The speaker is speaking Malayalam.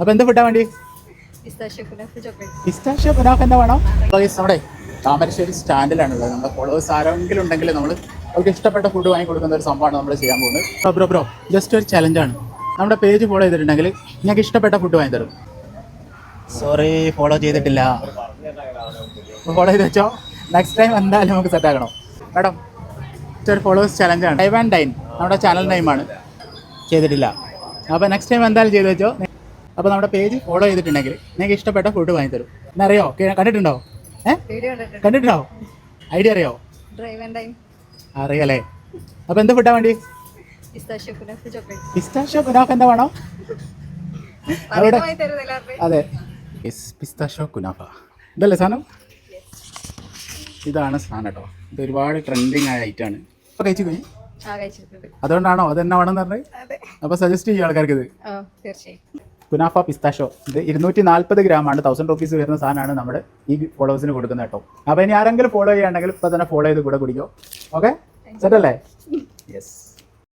അപ്പോൾ എന്താ ഫുഡാ വേണ്ടി? പിസ്താഷ്യോ പുനാഫ് എന്താ വേണം? നമ്മുടെ താമരശ്ശേരി സ്റ്റാൻഡിലാണുള്ളത്. നമ്മുടെ ഫോളോവേഴ്സ് ആരെങ്കിലും ഉണ്ടെങ്കിൽ നമ്മൾ അവർക്ക് ഇഷ്ടപ്പെട്ട ഫുഡ് വാങ്ങി കൊടുക്കുന്ന ഒരു സംഭവമാണ് നമ്മൾ ചെയ്യാൻ പോകുന്നത്. ബ്രോ ബ്രോ ജസ്റ്റ് ഒരു ചലഞ്ചാണ് നമ്മുടെ പേജ് ഫോളോ ചെയ്തിട്ടുണ്ടെങ്കിൽ ഞങ്ങൾക്ക് ഇഷ്ടപ്പെട്ട ഫുഡ് വാങ്ങി തരും. സോറി ഫോളോ ചെയ്തിട്ടില്ല. ഫോളോ ചെയ്ത് വെച്ചോ. നെക്സ്റ്റ് ടൈം എന്തായാലും നമുക്ക് സെറ്റ് ആക്കണം. മാഡം ഒരു ഫോളോവേഴ്സ് ചലഞ്ചാണ് ഡൈവ് ആൻഡ് ഡൈൻ നമ്മുടെ ചാനൽ നെയിമാണ് ചെയ്തിട്ടില്ല. അപ്പോൾ നെക്സ്റ്റ് ടൈം എന്തായാലും ചെയ്ത് വെച്ചോ. അപ്പോൾ നമ്മുടെ പേജ് ഫോളോ ചെയ്തിട്ടുണ്ടെങ്കിൽ നിങ്ങൾക്ക് ഇഷ്ടപ്പെട്ട ഫുഡ് വാങ്ങി തരും എന്നറിയോ കണ്ടിട്ടുണ്ടോ? ഏഹ് കണ്ടിട്ടുണ്ടോ. ഐഡിയ അറിയോ? അറിയാലേ അപ്പോൾ എന്ത് ഫുഡാ വേണ്ടി? പിസ്താഷ്യോ കുനാഫ എന്താ വേണം? അവിടെ അതെ. Pistachio kunafa. ഇതല്ലേ സാധനം? ഇതാണ് സാധനം കേട്ടോ. ഇത് ഒരുപാട് ട്രെൻഡിങ് ആയ ഐറ്റാണ് ഇപ്പോൾ കഴിച്ചു കഴിഞ്ഞു? ആ കഴിച്ചിട്ടുണ്ട് അതുകൊണ്ടാണോ? അതെന്നെ വേണമെന്ന് പറഞ്ഞത്? അതെ. അപ്പോൾ സജസ്റ്റ് ചെയ്യും ആൾക്കാർക്ക് ഇത് തീർച്ചയായും. കുനാഫ പിസ്താഷോ. ഇത് ഇരുന്നൂറ്റി നാൽപ്പത് ഗ്രാമാണ്. തൗസൻഡ് റുപ്പീസ് വരുന്ന സാധനമാണ് നമ്മൾ ഈ ഫോളോവേഴ്സിന് കൊടുക്കുന്നത് കേട്ടോ. അപ്പോൾ ഇനി ആരെങ്കിലും ഫോളോ ചെയ്യുകയാണെങ്കിൽ ഇപ്പോൾ തന്നെ ഫോളോ ചെയ്ത് കൂടെ കുടിക്കോ. ഓക്കെ സെറ്റല്ലേ യെസ്